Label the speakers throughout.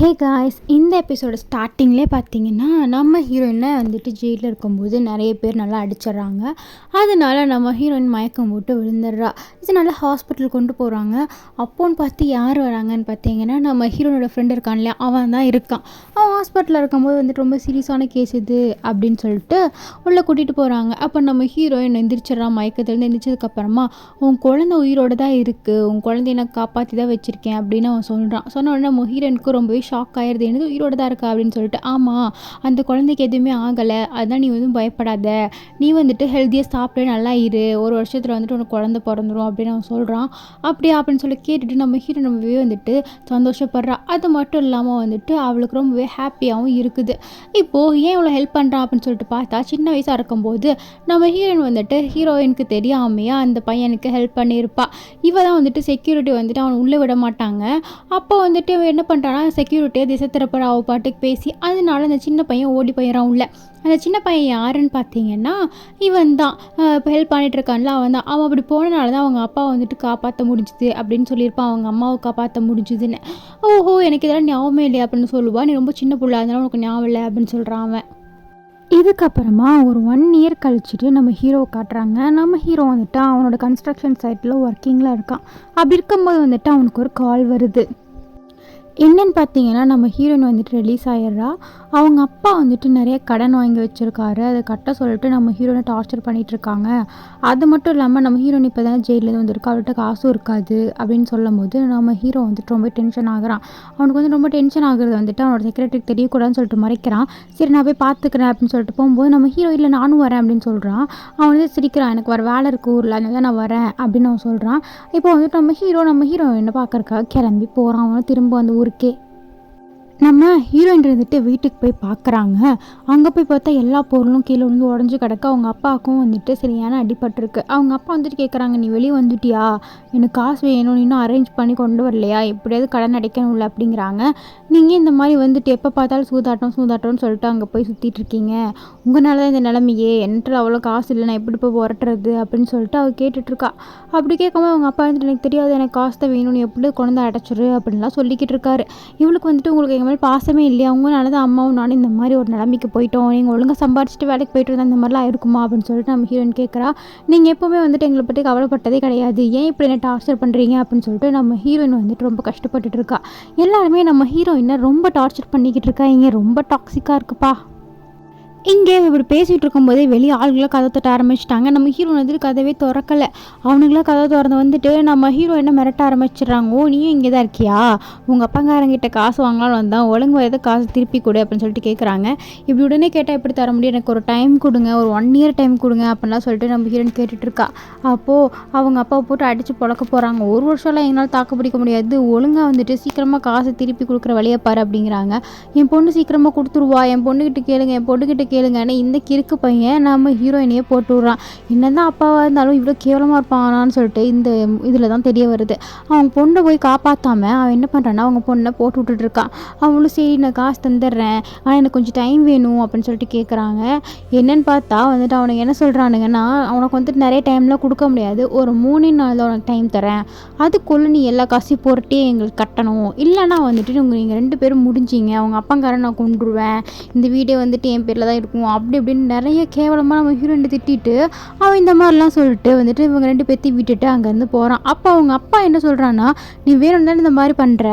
Speaker 1: Hey guys இந்த எபிசோட ஸ்டார்டிங்லேயே பார்த்தீங்கன்னா நம்ம ஹீரோயினை வந்துட்டு ஜெயிலில் இருக்கும்போது நிறைய பேர் நல்லா அடிச்சிடுறாங்க. அதனால நம்ம ஹீரோயின் மயக்கம் போட்டு விழுந்துடுறா. இதனால் ஹாஸ்பிட்டல் கொண்டு போகிறாங்க அப்போன்னு பார்த்து யார் வராங்கன்னு பார்த்தீங்கன்னா நம்ம ஹீரோனோட ஃப்ரெண்ட் இருக்கான் இல்லையா? அவன் தான் இருக்கான். அவன் ஹாஸ்பிட்டலில் இருக்கும்போது வந்துட்டு ரொம்ப சீரியஸான கேஸ் இது அப்படின்னு சொல்லிட்டு உள்ளே கூட்டிகிட்டு போகிறாங்க அப்போ நம்ம ஹீரோயின் எந்திரிச்சிட்றான் மயக்கத்துலேருந்து எந்திரிச்சதுக்கப்புறமா உன் குழந்தை உயிரோட தான் இருக்குது உன் குழந்தைய நான் காப்பாற்றி தான் வச்சுருக்கேன் அப்படின்னு அவன் சொல்கிறான் சொன்ன உடனே நம்ம ஹீரோயினுக்கு ரொம்பவே ஷாக் ஆயிடுது என்னது உயிரோட தான் இருக்கா அப்படின்னு சொல்லிட்டு ஆமாம் அந்த குழந்தைக்கு எதுவுமே ஆகலை. அதான் நீ எதுவும் பயப்படாத. நீ வந்துட்டு ஹெல்த்தியாக சாப்பிட்டு நல்லா இரு. ஒரு வருஷத்தில் வந்துட்டு உனக்கு குழந்தை பிறந்துடும் அப்படின்னு அவன் சொல்கிறான் அப்படியா அப்படின்னு சொல்லி கேட்டுட்டு நம்ம ஹீரோ ரொம்பவே வந்துட்டு சந்தோஷப்படுறா. அது மட்டும் இல்லாமல் வந்துட்டு அவளுக்கு ரொம்பவே ஹாப்பியாகவும் இருக்குது. இப்போது ஏன் இவ்வளோ ஹெல்ப் பண்ணுறான் அப்படின்னு சொல்லிட்டு பார்த்தா சின்ன வயசாக இருக்கும்போது நம்ம ஹீரோயின் வந்துட்டு ஹீரோயினுக்கு தெரியாமையா அந்த பையனுக்கு ஹெல்ப் பண்ணியிருப்பா. இவ தான் வந்துட்டு செக்யூரிட்டி வந்துட்டு அவனை உள்ளே விட மாட்டாங்க. அப்போ வந்துட்டு அவன் என்ன பண்ணுறான்னா செக்யூரிட்டியை திசை திறப்பட அவ பாட்டுக்கு பேசி அதனால அந்த சின்ன பையன் ஓடி போயிடறான் உள்ள. அந்த சின்ன பையன் யாருன்னு பார்த்தீங்கன்னா இவன் தான். இப்போ ஹெல்ப் பண்ணிட்டு இருக்கான்ல அவன் தான். அவன் அப்படி போனனால தான் அவங்க அப்பா வந்துட்டு காப்பாற்ற முடிஞ்சுது அப்படின்னு சொல்லியிருப்பான். அவங்க அம்மாவை காப்பாற்ற முடிஞ்சுதுன்னு. ஓஹோ எனக்கு இதெல்லாம் ஞாபகமே இல்லையா அப்படின்னு சொல்லுவாள் நீ ரொம்ப சின்ன பிள்ளை அதனால உனக்கு ஞாபகம் இல்லை அப்படின்னு சொல்கிறான் அவன். இதுக்கப்புறமா ஒரு ஒன் இயர் கழிச்சுட்டு நம்ம ஹீரோ காட்டுறாங்க. நம்ம ஹீரோ வந்துட்டு அவனோட கன்ஸ்ட்ரக்ஷன் சைட்டில் ஒர்க்கிங்கில் இருக்கான். அப்படி இருக்கும்போது வந்துட்டு அவனுக்கு ஒரு கால் வருது. என்னன்னு பார்த்தீங்கன்னா நம்ம ஹீரோயின் வந்துட்டு ரிலீஸ் ஆயிடுறா. அவங்க அப்பா வந்துட்டு நிறைய கடன் வாங்கி வச்சுருக்காரு. அதை கட்ட சொல்லிட்டு நம்ம ஹீரோனை டார்ச்சர் பண்ணிகிட்டு இருக்காங்க. அது மட்டும் இல்லாமல் நம்ம ஹீரோயின் இப்போ தான் ஜெயிலேருந்து வந்திருக்கா. அவர்கிட்ட காசும் இருக்காது அப்படின்னு சொல்லும் போது நம்ம ஹீரோ வந்துட்டு ரொம்ப டென்ஷன் ஆகுறான். அவனுக்கு வந்து ரொம்ப டென்ஷன் ஆகுறது வந்துட்டு அவனோட செக்ரட்டரிக்கு தெரியக்கூடாதுன்னு சொல்லிட்டு மறைக்கிறான். சரி நான் போய் பார்த்துக்கிறேன் அப்படின்னு சொல்லிட்டு போகும்போது நம்ம ஹீரோ இல்லை நானும் வரேன் அப்படின்னு சொல்கிறான் அவன் வந்து சிரிக்கிறான். எனக்கு வர வேலை இருக்குது ஊரில் அதனால நான் வரேன் அப்படின்னு அவன் சொல்கிறான் இப்போ வந்துட்டு நம்ம ஹீரோ நம்ம ஹீரோ என்ன பார்க்கறக்காக கிளம்பி போகிறான் அவனும் திரும்ப அந்த ஊர் porque நம்ம ஹீரோயின் இருந்துட்டு வீட்டுக்கு போய் பார்க்குறாங்க அங்கே போய் பார்த்தா எல்லா பொருளும் கீழே வந்து உடஞ்சி கிடக்க. அவங்க அப்பாவுக்கும் வந்துட்டு சரியான அடிபட்டிருக்கு. அவங்க அப்பா வந்துட்டு கேட்குறாங்க நீ வெளியே வந்துட்டியா? எனக்கு காசு வேணும். இன்னும் அரேஞ்ச் பண்ணி கொண்டு வரலையா? எப்படியாவது கடன் அடைக்கணும்ல அப்படிங்கிறாங்க. நீங்கள் இந்த மாதிரி வந்துட்டு எப்போ பார்த்தாலும் சூதாட்டம் சூதாட்டம்னு சொல்லிட்டு அங்கே போய் சுற்றிட்டு இருக்கீங்க. உங்களால் தான் இந்த நிலமையே. என்கிட்ட அவ்வளோ காசு இல்லை. நான் எப்படி போய் புரட்டுறது அப்படின்னு சொல்லிட்டு அவள் கேட்டுட்ருக்கா அப்படி கேட்கும்போது அவங்க அப்பா வந்துட்டு எனக்கு தெரியாது. எனக்கு காசு தான் வேணும். நீ எப்படி கொண்டு அடைச்சிரு அப்படின்லாம் சொல்லிக்கிட்டு இருக்காரு. இவளுக்கு வந்துட்டு உங்களுக்கு எங்கள் மேலே பாசமே இல்லையா அவங்க தான் அம்மாவும் நானும் இந்த மாதிரி ஒரு நிலைமைக்கு போயிட்டோம். நீங்கள் ஒழுங்காக சம்பாரிச்சிட்டு வேலைக்கு போயிட்டு இருந்தால் இந்த மாதிரிலாம் இருக்குமா அப்படின்னு சொல்லிட்டு நம்ம ஹீரோயின் கேட்குறா நீங்கள் எப்போவுமே வந்துட்டு எங்களை பற்றி கவலைப்பட்டதே கிடையாது. ஏன் இப்படி என்ன டார்ச்சர் பண்ணுறீங்க அப்படின்னு சொல்லிட்டு நம்ம ஹீரோயின் வந்துட்டு ரொம்ப கஷ்டப்பட்டுட்டு இருக்கா. எல்லாருமே நம்ம ஹீரோயினை ரொம்ப டார்ச்சர் பண்ணிக்கிட்டு இருக்கா. இங்கே ரொம்ப டாக்ஸிக்காக இருக்குப்பா. இங்கே இப்படி பேசிகிட்டு இருக்கும்போதே வெளியே ஆளுங்களாம் கதை தட்ட ஆரம்பிச்சிட்டாங்க. நம்ம ஹீரோ வந்துட்டு கதவே திறக்கலை. அவனுங்களாம் கதை திறந்து வந்துட்டு நம்ம ஹீரோ என்ன மிரட்ட ஆரம்பிச்சிடுறாங்க? ஓ நீயும் இங்கே தான் இருக்கியா? உங்கள் அப்பங்காரங்கிட்ட காசு வாங்கலாம்னு வந்தான் ஒழுங்கு வயதை காசு திருப்பி கொடு அப்படின்னு சொல்லிட்டு கேட்குறாங்க இப்படி உடனே கேட்டால் எப்படி தர முடியும்? எனக்கு ஒரு டைம் கொடுங்க. ஒரு ஒன் இயர் டைம் கொடுங்க அப்படின்லாம் சொல்லிட்டு நம்ம ஹீரோன் கேட்டுட்ருக்கா அப்போது அவங்க அப்பாவை போட்டு அடித்து பழக்க போகிறாங்க ஒரு வருஷம்லாம் எங்களால் தாக்கு பிடிக்க முடியாது. ஒழுங்காக வந்துட்டு சீக்கிரமாக காசு திருப்பி கொடுக்குற வழியை பாரு அப்படிங்கிறாங்க. என் பொண்ணு சீக்கிரமாக கொடுத்துருவா. என் பொண்ணுக்கிட்ட கேளுங்க. என் பொண்ணுக்கிட்ட கேளுங்கன்னு இந்த கிறுக்கு பையன் நம்ம ஹீரோயினையே போட்டு விட்றான். என்னதான் அப்பாவாக இருந்தாலும் இவ்வளோ கேவலமாக இருப்பானான்னு சொல்லிட்டு இந்த இதில் தான் தெரிய வருது. அவங்க பொண்ணை போய் காப்பாற்றாமல் அவன் என்ன பண்ணுறான்னா அவங்க பொண்ணை போட்டு விட்டுட்ருக்கான் அவங்களும் சரி நான் காசு தந்துடுறேன். ஆனால் எனக்கு கொஞ்சம் டைம் வேணும் அப்படின்னு சொல்லிட்டு கேட்குறாங்க என்னன்னு பார்த்தா வந்துட்டு அவனுக்கு என்ன சொல்கிறானுங்கன்னா அவனுக்கு வந்துட்டு நிறைய டைம்லாம் கொடுக்க முடியாது. ஒரு மூணு நாள் தான் உனக்கு டைம் தரேன். அதுக்குள்ளே நீ எல்லா காசையும் போட்டுட்டே எங்களுக்கு கட்டணும். இல்லைன்னா வந்துட்டு உங்கள் நீங்கள் ரெண்டு பேரும் முடிஞ்சிங்க. அவங்க அப்பங்காரன் நான் கொண்டுருவேன் இந்த வீடே வந்துட்டு என் பேரில் தான் இருக்கும் அப்படி இப்படின்னு நிறைய கேவலமாக நம்ம ஹீரோயினை திட்டிட்டு அவன் இந்த மாதிரிலாம் சொல்லிட்டு வந்துட்டு இவங்க ரெண்டு பேர்த்தையும் விட்டுட்டு அங்கேருந்து போகிறான் அப்போ அவங்க அப்பா என்ன சொல்கிறான்னா நீ வேணும் தானே இந்த மாதிரி பண்ணுற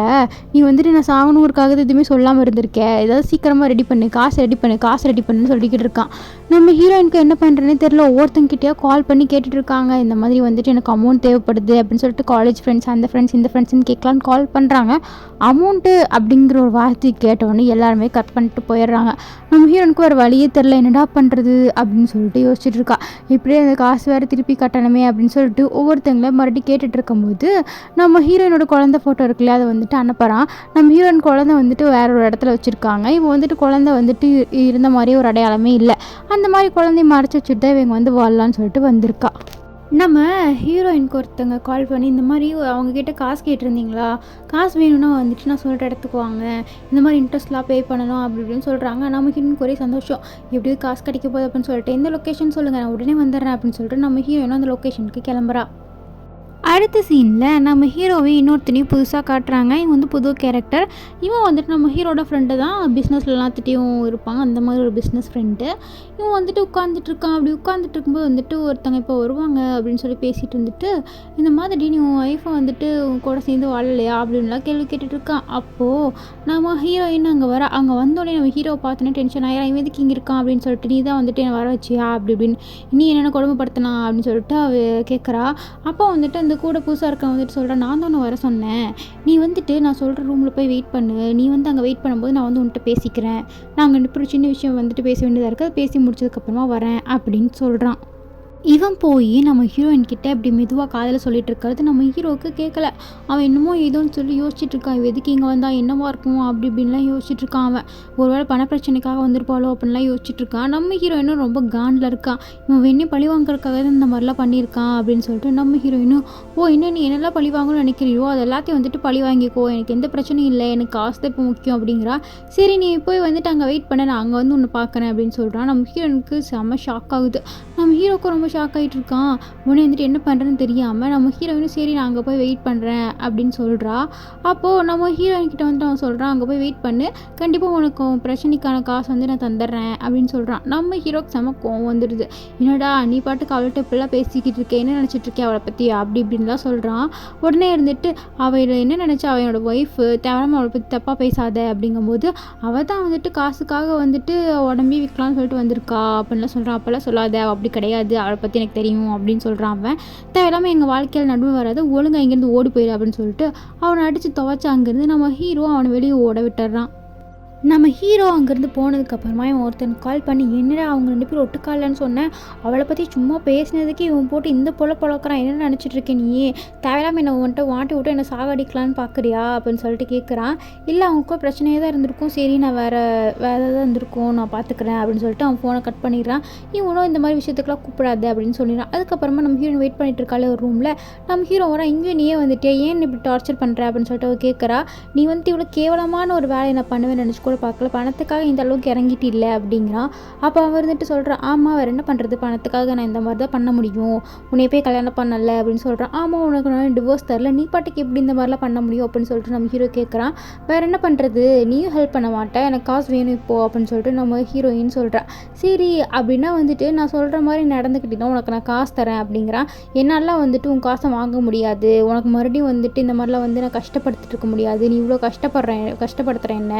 Speaker 1: நீ வந்துட்டு நான் சாகனூருக்காக எதுவுமே சொல்லாமல் இருந்திருக்க. ஏதாவது சீக்கிரமாக ரெடி பண்ணு. காசு ரெடி பண்ணு. காசு ரெடி பண்ணுன்னு சொல்லிக்கிட்டு இருக்கான். நம்ம ஹீரோயினுக்கு என்ன பண்ணுறேன்னு தெரில ஒவ்வொருத்தங்கிட்டயா கால் பண்ணி கேட்டுட்டு இருக்காங்க. இந்த மாதிரி வந்துட்டு எனக்கு அமௌண்ட் தேவைப்படுது அப்படின்னு சொல்லிட்டு காலேஜ் ஃப்ரெண்ட்ஸ் அந்த ஃப்ரெண்ட்ஸ் இந்த ஃப்ரெண்ட்ஸ்னு கேட்கலான்னு கால் பண்ணுறாங்க அமௌண்ட்டு அப்படிங்கிற ஒரு வார்த்தை கேட்டவொடனே எல்லாருமே கட் பண்ணிட்டு போயிடுறாங்க. நம்ம ஹீரோனுக்கு ஒரு வழி வழியே தெரில என்னடா பண்ணுறது அப்படின்னு சொல்லிட்டு யோசிச்சுட்டு இருக்கா. இப்படியே அந்த காசு வேறு திருப்பி கட்டணுமே அப்படின்னு சொல்லிட்டு ஒவ்வொருத்தங்கள மறுபடியும் கேட்டுட்டு இருக்கும்போது நம்ம ஹீரோயினோட குழந்தை ஃபோட்டோ இருக்குல்ல அதை வந்துட்டு அனுப்புகிறான் நம்ம ஹீரோயின் குழந்தை வந்துட்டு வேற ஒரு இடத்துல வச்சுருக்காங்க. இவன் வந்துட்டு குழந்தை வந்துட்டு இருந்த மாதிரியே ஒரு அடையாளமே இல்லை. அந்த மாதிரி குழந்தைய மறைச்சி வச்சுட்டு தான் இவங்க வந்து வாழலான்னு சொல்லிட்டு வந்திருக்கா. நம்ம ஹீரோயினுக்கு ஒருத்தங்க கால் பண்ணி இந்த மாதிரி அவங்கக்கிட்ட காசு கேட்டிருந்தீங்களா? காசு வேணும்னா வந்துட்டு நான் சொல்கிற இடத்துக்கு வாங்க. இந்த மாதிரி இன்ட்ரெஸ்ட்லாம் பே பண்ணணும் அப்படி இப்படின்னு சொல்கிறாங்க நம்ம இன்னும் ஒரே சந்தோஷம். எப்படியும் காசு கிடைக்க போகுது அப்படின்னு சொல்லிட்டு எந்த லொக்கேஷன் சொல்லுங்கள் நான் உடனே வந்துடுறேன் அப்படின்னு சொல்லிட்டு நம்ம ஹீரோயினும் அந்த லொக்கேஷனுக்கு கிளம்புறா. அடுத்த சீனில் நம்ம ஹீரோவை இன்னொருத்தனையும் புதுசாக காட்டுறாங்க. இவன் வந்து புது கேரக்டர் இவன் வந்துட்டு நம்ம ஹீரோட ஃப்ரெண்டு தான். பிஸ்னஸில் எல்லாத்துட்டையும் இருப்பாங்க அந்த மாதிரி ஒரு பிஸ்னஸ் ஃப்ரெண்டு இவன் வந்துட்டு உட்காந்துட்டு இருக்கான். அப்படி உட்காந்துட்டு இருக்கும்போது வந்துட்டு ஒருத்தங்க இப்போ வருவாங்க அப்படின்னு சொல்லி பேசிட்டு வந்துட்டு இந்த மாதிரி நீ உன் ஒய்ஃபை வந்துட்டு உன் கூட சேர்ந்து வாழலையா? அப்படின்லாம் கேள்வி கேட்டுட்டு இருக்கான். அப்போது நம்ம ஹீரோயின் அங்கே வர அங்கே வந்தோடனே நம்ம ஹீரோவை பார்த்தோன்னே டென்ஷன் ஆயிரம். இவன் எதுக்கு இங்கே இருக்கான்? அப்படின்னு சொல்லிட்டு நீ தான் வந்துட்டு என்னை வர வச்சியா? அப்படி இப்படின்னு நீ என்னென்ன கொடுமைப்படுத்தினா? அப்படின்னு சொல்லிட்டு அவ கேட்குறா அப்போ வந்துட்டு அந்த கூட புதுசாக இருக்க வந்துட்டு சொல்கிறேன் நான் தான் உன்னை வர சொன்னேன். நீ வந்துட்டு நான் சொல்கிற ரூமில் போய் வெயிட் பண்ணு. நீ வந்து அங்கே வெயிட் பண்ணும்போது நான் வந்து உன்கிட்ட பேசிக்கிறேன். நாங்கள் அங்கே ஒரு சின்ன விஷயம் வந்துட்டு பேச வேண்டியதாக இருக்குது அதை பேசி முடிச்சதுக்கப்புறமா வரேன் அப்படின்னு சொல்கிறான் இவன் போய் நம்ம ஹீரோயின் கிட்ட இப்படி மெதுவாக காதில் சொல்லிட்டு இருக்கிறது நம்ம ஹீரோவுக்கு கேட்கல அவன் என்னமோ ஏதோன்னு சொல்லி யோசிச்சுட்டு இருக்கான். எதுக்கு இங்கே வந்தால் என்னவா இருக்கும்? அப்படி இப்படின்லாம் யோசிச்சுட்டு இருக்கான் அவன். ஒருவேளை பணப்பிரச்சனைக்காக வந்திருப்பாளோ அப்படின்லாம் யோசிச்சுட்டு இருக்கான். நம்ம ஹீரோயினும் ரொம்ப காண்டில் இருக்கான் இவன் வெண்ணி பழி வாங்குறதுக்காக தான் இந்த மாதிரிலாம் பண்ணியிருக்கான் அப்படின்னு சொல்லிட்டு நம்ம ஹீரோயினும் ஓ என்ன நீ என்னெல்லாம் பழி வாங்கணும்னு நினைக்கிறியோ? அது எல்லாத்தையும் வந்துட்டு பழி வாங்கிக்கோ. எனக்கு எந்த பிரச்சனையும் இல்லை. எனக்கு காசு தான் இப்போ முக்கியம் அப்படிங்கிறா. சரி நீ போய் வந்துட்டு அங்கே வெயிட் பண்ண. நான் அங்கே வந்து ஒன்று பார்க்குறேன் அப்படின்னு சொல்கிறான் நம்ம ஹீரோனுக்கு செம்ம ஷாக் ஆகுது. நம்ம ஹீரோக்கு ரொம்ப ஷாக் ஆகிட்டு இருக்கான் உடனே வந்துட்டு என்ன பண்ணுறதுன்னு தெரியாமல் நம்ம ஹீரோயினும் சரி நான் அங்கே போய் வெயிட் பண்ணுறேன் அப்படின்னு சொல்கிறா அப்போது நம்ம ஹீரோயின் கிட்ட வந்துட்டு அவன் சொல்கிறான் அங்கே போய் வெயிட் பண்ணு. கண்டிப்பாக உனக்கு உன் பிரச்சனைக்கான காசு வந்து நான் தந்துடுறேன் அப்படின்னு சொல்கிறான் நம்ம ஹீரோக்கு செம கோவம் வந்துடுது. என்னடா நீ பாட்டுக்கு அவள்கிட்ட இப்படிலாம் பேசிக்கிட்டு இருக்கே? என்ன நினச்சிட்டு இருக்கேன் அவளை பற்றி அப்படி இப்படின்லாம் சொல்கிறான் உடனே இருந்துட்டு அவள் என்ன நினச்சா? அவனோட ஒய்ஃபு தேவையாம அவளை பற்றி தப்பாக பேசாத. அப்படிங்கும்போது அவள் தான் வந்துட்டு காசுக்காக வந்துட்டு உடம்பே விற்கலாம்னு சொல்லிட்டு வந்திருக்கா. அப்படின்லாம் சொல்கிறான் அப்போல்லாம் சொல்லாத அப்படி கிடையாது. அவளை பற்றி எனக்கு தெரியும் அப்படின்னு சொல்கிறான் அவன். தேவையில்லாமல் எங்கள் வாழ்க்கையில் நடுவு வராது ஒழுங்கா இங்கேருந்து ஓடி போயிடு அப்படின்னு சொல்லிட்டு அவனை அடித்து துவைச்சா அங்கேருந்து நம்ம ஹீரோ அவனை வெளியே ஓட விட்டுறான். நம்ம ஹீரோ அங்கேருந்து போனதுக்கப்புறமா இவன் ஒருத்தனுக்கு கால் பண்ணி என்னடா அவங்க ரெண்டு பேரும் ஒட்டுக்காலன்னு சொன்னேன் அவளை பற்றி சும்மா பேசினதுக்கு இவன் போட்டு இந்த பொல பழக்கிறான் என்ன நினச்சிட்டு இருக்கே நீ தேவையில்லாமல் என்னை வந்துட்டு வாட்டி விட்டு என்னை சாகடிக்கலான்னு பார்க்குறியா அப்படின்னு சொல்லிட்டு கேட்குறான் இல்லை அவங்களுக்கும் பிரச்சனையே தான் இருந்திருக்கும். சரி நான் வேறு வேறு ஏதாவது இருந்திருக்கும். நான் பார்த்துக்கிறேன் அப்படின்னு சொல்லிட்டு அவன் ஃபோனை கட் பண்ணிடுறான். இவனும் இந்த மாதிரி விஷயத்துக்குலாம் கூப்பிடாது. அப்படின்னு சொல்லிடுறான். அதுக்கப்புறமா நம்ம ஹீரோ வெயிட் பண்ணிட்டு இருக்காள் ஒரு ரூமில் நம்ம ஹீரோ வரா இங்கேயும் நீயே வந்துட்டே ஏன் இப்படி டார்ச்சர் பண்ணுற அப்படின்னு சொல்லிட்டு அவள் கேட்குறா நீ வந்துட்டு இவ்வளோ கேவலமான ஒரு வேலையை நான் பண்ணுவேன் நினச்சி கூட பார்க்கல. பணத்துக்காக இந்த அளவுக்கு இறங்கிட்டு இல்லை அப்படிங்கிறான். அப்போ அவன் இருந்துட்டு சொல்கிறான் ஆமாம் வேறு என்ன பண்ணுறது பணத்துக்காக நான் இந்த மாதிரி தான் பண்ண முடியும். உன்னை போய் கல்யாணம் பண்ணலை அப்படின்னு சொல்கிறான் ஆமாம் உனக்கு நான் டிவோர்ஸ் தரல. நீ பாட்டுக்கு எப்படி இந்த மாதிரிலாம் பண்ண முடியும்? அப்படின்னு சொல்லிட்டு நம்ம ஹீரோ கேட்குறான் வேறு என்ன பண்ணுறது நீயும் ஹெல்ப் பண்ண மாட்டேன் எனக்கு காசு வேணும் இப்போ அப்படின்னு சொல்லிட்டு நம்ம ஹீரோயின் சொல்கிறான் சரி அப்படின்னா வந்துட்டு நான் சொல்கிற மாதிரி நடந்துக்கிட்டீங்கன்னா உனக்கு நான் காசு தரேன் அப்படிங்கிறான். என்னாலாம் வந்துட்டு உன் காசை வாங்க முடியாது. உனக்கு மறுபடியும் வந்துட்டு இந்த மாதிரிலாம் வந்து நான் கஷ்டப்படுத்திட்டு இருக்க முடியாது. நீ இவ்வளோ கஷ்டப்படுறேன் கஷ்டப்படுத்துகிறேன் என்ன?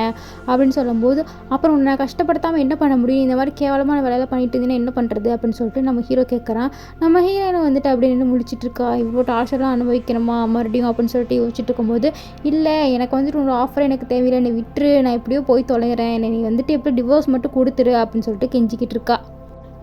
Speaker 1: அப்படின்னு சொல்லும்போது அப்புறம் உன்னை கஷ்டப்படுத்தாமல் என்ன பண்ண முடியும்? இந்த மாதிரி கேவலமான வேலையெல்லாம் பண்ணிட்டு இருந்தீங்கன்னா என்ன பண்ணுறது அப்படின்னு சொல்லிட்டு நம்ம ஹீரோ கேட்குறான் நம்ம ஹீரோயினை வந்துட்டு அப்படி நின்று முடிச்சிட்டு இருக்கா? இவ்வளோ டார்ச்சர்லாம் அனுபவிக்கணுமா? மறுபடியும் அப்படின்னு சொல்லிட்டு யோசிச்சுட்டு இருக்கும்போது இல்லை எனக்கு வந்துட்டு ஒரு ஆஃபர் எனக்கு தேவையில்லை. என்னை விட்டுரு. நான் எப்படியோ போய் தொலைகிறேன் என்னை நீ வந்துட்டு எப்படி டிவோர்ஸ் மட்டும் கொடுத்துரு. அப்படின்னு சொல்லிட்டு கெஞ்சிக்கிட்டு இருக்கா.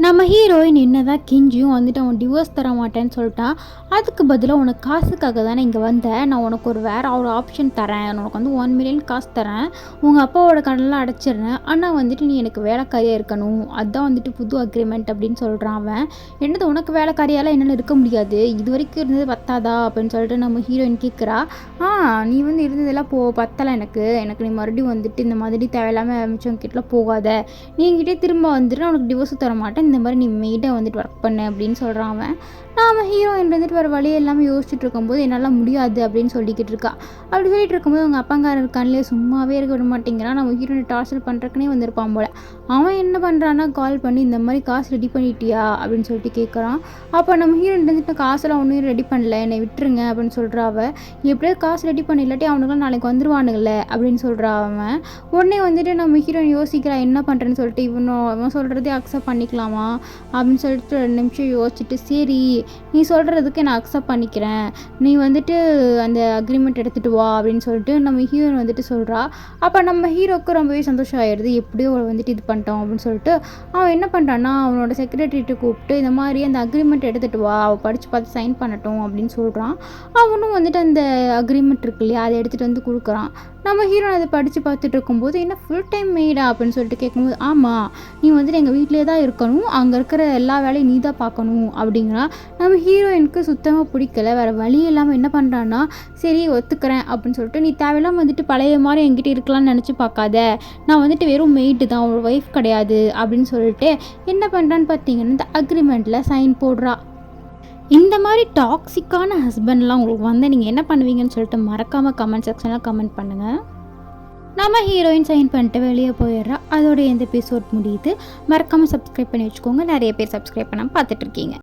Speaker 1: நம்ம ஹீரோயின் என்னதான் கிஞ்சியும் வந்துட்டு அவன் டிவோர்ஸ் தர மாட்டேன்னு சொல்லிட்டான் அதுக்கு பதிலாக உனக்கு காசுக்காக தானே இங்கே வந்தேன் நான் உனக்கு ஒரு வேறு ஒரு ஆப்ஷன் தரேன். உனக்கு வந்து ஒன் மில்லியன் காசு தரேன். உங்கள் அப்பாவோட கடனெலாம் அடைச்சிடுறேன். ஆனால் வந்துட்டு நீ எனக்கு வேலைக்காரியாக இருக்கணும். அதுதான் வந்துட்டு புது அக்ரிமெண்ட் அப்படின்னு சொல்கிறான் அவன். என்னது உனக்கு வேலைக்காரியால் என்னால் இருக்க முடியாது? இது வரைக்கும் இருந்தது பத்தாதா? அப்படின்னு சொல்லிட்டு நம்ம ஹீரோயின் கேட்குறா ஆ நீ வந்து இருந்ததெல்லாம் போ பத்தலை எனக்கு. எனக்கு நீ மறுபடியும் வந்துட்டு இந்த மாதிரி தேவையில்லாமல் மிச்சவங்க கிட்டலாம் போகாத. நீ திரும்ப வந்துட்டு நான் உனக்கு டிவோர்ஸும் தர மாட்டேன் இந்த மாதிரி நீ மெய்டாக வந்துட்டு ஒர்க் பண்ணு அப்படின்னு சொல்கிறான் அவன். நாம ஹீரோயின் வந்துட்டு வேறு வழி எல்லாமே யோசிச்சுட்டு இருக்கும்போது என்னால் முடியாது அப்படின்னு சொல்லிக்கிட்டு இருக்கா. அப்படி சொல்லிட்டு இருக்கும்போது அவங்க அப்பங்காரன் கண்ணிலே சும்மாவே இருக்க விட மாட்டேங்கிறான். நம்ம ஹீரோயினை டார்ச்சர் பண்ணுறக்குனே வந்திருப்பான் போல். அவன் என்ன பண்ணுறான்னா கால் பண்ணி இந்த மாதிரி காசு ரெடி பண்ணிட்டியா? அப்படின்னு சொல்லிட்டு கேட்குறான் அப்போ நம்ம ஹீரோயின் வந்துட்டு காசெல்லாம் ஒன்றும் ரெடி பண்ணல என்னை விட்டுருங்க அப்படின்னு சொல்கிறா அவள் எப்படியாவது காசு ரெடி பண்ண இல்லாட்டி அவனுக்குலாம் நாளைக்கு வந்துருவானுங்களே அப்படின்னு சொல்கிறா அவன். உடனே வந்துட்டு நம்ம ஹீரோயின் யோசிக்கிறா என்ன பண்ணுறேன்னு சொல்லிட்டு இவனும் அவன் சொல்கிறதே அக்செப்ட் பண்ணிக்கலாமா? அப்படின்னு சொல்லிட்டு ரெண்டு நிமிஷம் யோசிச்சுட்டு சரி நீ சொல்கிறதுக்கு நான் அக்செப்ட் பண்ணிக்கிறேன். நீ வந்துட்டு அந்த அக்ரிமெண்ட் எடுத்துகிட்டு வா அப்படின்னு சொல்லிட்டு நம்ம ஹீரோயின் வந்துட்டு சொல்கிறா அப்போ நம்ம ஹீரோக்கு ரொம்பவே சந்தோஷம் ஆயிடுது. எப்படியோ வந்துட்டு இது பண்ணிட்டோம் அப்படின்னு சொல்லிட்டு அவன் என்ன பண்ணுறான்னா அவனோட செக்ரட்டரிட்டு கூப்பிட்டு இந்த மாதிரி அந்த அக்ரிமெண்ட் எடுத்துகிட்டு வா அவள் படித்து பார்த்து சைன் பண்ணட்டும் அப்படின்னு சொல்கிறான் அவனும் வந்துட்டு அந்த அக்ரிமெண்ட் இருக்கு இல்லையா அதை எடுத்துகிட்டு வந்து கொடுக்குறான். நம்ம ஹீரோன் அதை படித்து பார்த்துட்டு இருக்கும்போது என்ன ஃபுல் டைம் மெய்டா அப்படின்னு சொல்லிட்டு கேட்கும்போது ஆமாம் நீ வந்துட்டு எங்கள் வீட்டிலே தான் இருக்கணும். அங்கே இருக்கிற எல்லா வேலையும் நீ தான் பார்க்கணும். அப்படிங்கிறா. நம்ம ஹீரோயினுக்கு சுத்தமாக பிடிக்கல. வேறு வழி இல்லாமல் என்ன பண்ணுறான்னா சரி ஒத்துக்கிறேன் அப்படின்னு சொல்லிட்டு நீ தேவையில்லாமல் வந்துட்டு பழைய மாதிரி என்கிட்ட இருக்கலாம்னு நினச்சி பார்க்காத. நான் வந்துட்டு வெறும் மெய்ட்டு தான். ஒரு ஒய்ஃப் கிடையாது அப்படின்னு சொல்லிட்டு என்ன பண்ணுறான்னு பார்த்தீங்கன்னா இந்த அக்ரிமெண்ட்டில் சைன் போடுறா. இந்த மாதிரி டாக்ஸிக்கான ஹஸ்பண்ட்லாம் உங்களுக்கு வந்து நீங்கள் என்ன பண்ணுவீங்கன்னு சொல்லிட்டு மறக்காமல் கமெண்ட் செக்ஷனில் கமெண்ட் பண்ணுங்கள் நம்ம ஹீரோயின் சைன் பண்ணிட்டு வெளியே போயிடுறா அதோட இந்த எபிசோட் முடியுது. மறக்காமல் சப்ஸ்கிரைப் பண்ணி வச்சுக்கோங்க. நிறைய பேர் சப்ஸ்கிரைப் பண்ணாமல் பார்த்துட்ருக்கீங்க